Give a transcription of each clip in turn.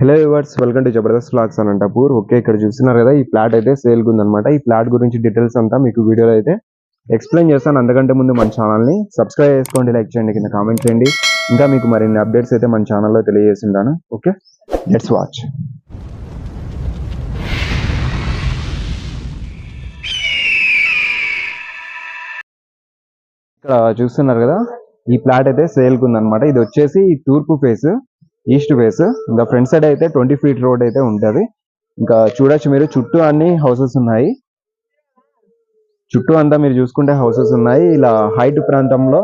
Hello yours welcome to Jabardasth vlogs Anantapur okay ఇక్కడ చూస్తున్నారు కదా ఈ ఫ్లాట్ అయితే సేల్గా ఉందన్నమాట. ఈ ఫ్లాట్ గురించి డీటెయిల్స్ అంతా మీకు వీడియోలో అయితే ఎక్స్ప్లెయిన్ చేస్తాను. అంతకంటే ముందు మన ఛానల్ని సబ్స్క్రైబ్ చేసుకోండి లైక్ చేయండి కింద కామెంట్ చేయండి. ఇంకా మీకు మరిన్ని అప్డేట్స్ అయితే మన ఛానల్లో తెలియజేస్తుంటాను. ఓకే లెట్స్ వాచ్ ఇక్కడ చూస్తున్నారు కదా ఈ ఫ్లాట్ అయితే సేల్గా ఉందన్నమాట. ఇది వచ్చేసి తూర్పు ఫేస్ ఈస్ట్ ఫేస్ ఇంకా ఫ్రంట్ సైడ్ అయితే ట్వంటీ ఫీట్ రోడ్ అయితే ఉంటుంది. ఇంకా చూడొచ్చు మీరు చుట్టూ అన్ని హౌసెస్ ఉన్నాయి. చుట్టూ అంతా మీరు చూసుకుంటే హౌసెస్ ఉన్నాయి. ఇలా హైట్ ప్రాంతంలో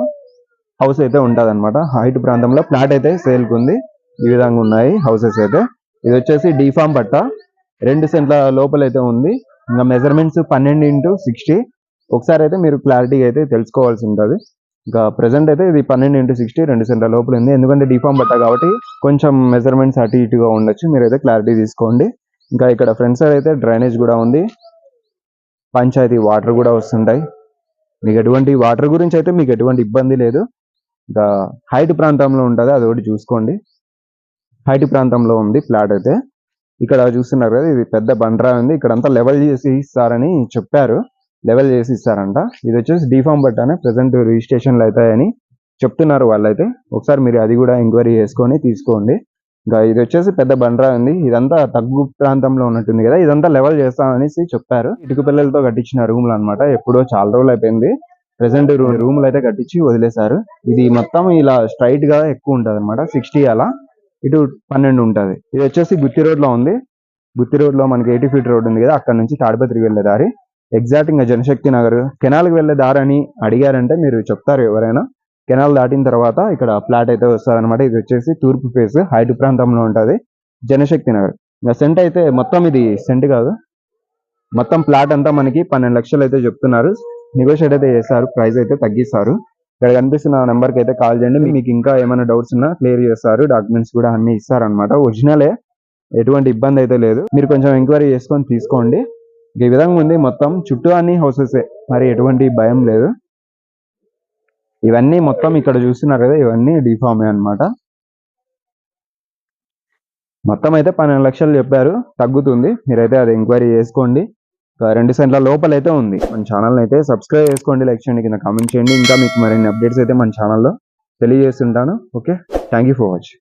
హౌస్ అయితే ఉంటుంది అనమాట హైట్ ప్రాంతంలో ఫ్లాట్ అయితే సేల్ ఉంది ఈ విధంగా ఉన్నాయి హౌసెస్ అయితే. ఇది వచ్చేసి డిఫామ్ పట్ట. రెండు సెంట్ల లోపల అయితే ఉంది. ఇంకా మెజర్మెంట్స్ పన్నెండు ఇంటూ సిక్స్టీ. ఒకసారి అయితే మీరు క్లారిటీగా అయితే తెలుసుకోవాల్సి ఉంటుంది. ఇంకా ప్రెసెంట్ అయితే ఇది పన్నెండు ఇంటూ సిక్స్టీ రెండు సెంటర్ లోపల ఉంది. ఎందుకంటే డిఫామ్ పట్ట కాబట్టి కొంచెం మెజర్మెంట్స్ అటు ఇటుగా ఉండొచ్చు. మీరైతే క్లారిటీ తీసుకోండి. ఇంకా ఇక్కడ ఫ్రంట్ సైడ్ అయితే డ్రైనేజ్ కూడా ఉంది. పంచాయతీ వాటర్ కూడా వస్తుంటాయి. మీకు ఎటువంటి వాటర్ గురించి అయితే మీకు ఎటువంటి ఇబ్బంది లేదు. ఇంకా హైట్ ప్రాంతంలో ఉంటుంది అది ఒకటి చూసుకోండి. హైట్ ప్రాంతంలో ఉంది ఫ్లాట్ అయితే. ఇక్కడ చూస్తున్నారు కదా ఇది పెద్ద బండ్రా ఉంది. ఇక్కడ అంతా లెవెల్ చేసి ఇస్తారని చెప్పారు. లెవెల్ చేసి ఇస్తారంట. ఇది వచ్చేసి డిఫామ్ బట్టానే ప్రెసెంట్ రిజిస్ట్రేషన్లు అవుతాయని చెప్తున్నారు వాళ్ళైతే. ఒకసారి మీరు అది కూడా ఎంక్వైరీ చేసుకొని తీసుకోండి. ఇంకా ఇది వచ్చేసి పెద్ద బండ్రా ఉంది. ఇదంతా తగ్గు ప్రాంతంలో ఉన్నట్టుంది కదా. ఇదంతా లెవెల్ చేస్తామనేసి చెప్పారు ఇటుక పిల్లలతో కట్టించిన రూమ్లు అనమాట ఎప్పుడో చాలా రోజులు అయిపోయింది. ప్రెసెంట్ రూమ్లు అయితే కట్టించి వదిలేశారు. ఇది మొత్తం ఇలా స్ట్రైట్గా ఎక్కువ ఉంటుంది అనమాట సిక్స్టీ అలా. ఇటు పన్నెండు ఉంటుంది. ఇది వచ్చేసి గుత్తి రోడ్లో ఉంది. గుత్తి రోడ్లో మనకి ఎయిటీ ఫీట్ రోడ్ ఉంది కదా. అక్కడ నుంచి తాడిపత్రికి వెళ్ళే దారి. ఎగ్జాక్ట్ ఇంకా జనశక్తి నగర్. కెనాల్కి వెళ్ళే దారి అని అడిగారంటే మీరు చెప్తారు ఎవరైనా. కెనాల్ దాటిన తర్వాత ఇక్కడ ఫ్లాట్ అయితే వస్తుంది అనమాట ఇది వచ్చేసి తూర్పు ఫేస్ హైట్ ప్రాంతంలో ఉంటది. జనశక్తి నగర్. ఇంకా సెంట్ అయితే మొత్తం ఇది సెంట్ కాదు. మొత్తం ప్లాట్ అంతా మనకి పన్నెండు లక్షలు అయితే చెప్తున్నారు. నెగోషియేట్ అయితే చేస్తారు. ప్రైస్ అయితే తగ్గిస్తారు. ఇక్కడ కనిపిస్తున్న నెంబర్కి అయితే కాల్ చేయండి. మీకు ఇంకా ఏమైనా డౌట్స్ ఉన్నా క్లియర్ చేస్తారు. డాక్యుమెంట్స్ కూడా అన్ని ఇస్తారనమాట ఒరిజినలే ఎటువంటి ఇబ్బంది అయితే లేదు. మీరు కొంచెం ఎంక్వైరీ చేసుకొని తీసుకోండి. ఈ విధంగా ఉంది. మొత్తం చుట్టూ అన్ని హౌసెస్ మరి ఎటువంటి భయం లేదు. ఇవన్నీ మొత్తం ఇక్కడ చూస్తున్నారు కదా ఇవన్నీ డిఫామే అన్నమాట. మొత్తం అయితే పన్నెండు లక్షలు చెప్పారు. తగ్గుతుంది. మీరైతే అది ఎంక్వైరీ చేసుకోండి. రెండు సెంట్ల లోపల అయితే ఉంది. మన ఛానల్ అయితే సబ్స్క్రైబ్ చేసుకోండి. లైక్ చేయండి. కింద కామెంట్ చేయండి. ఇంకా మీకు మరిన్ని అప్డేట్స్ అయితే మన ఛానల్లో తెలియజేస్తుంటాను. Okay thank you for watching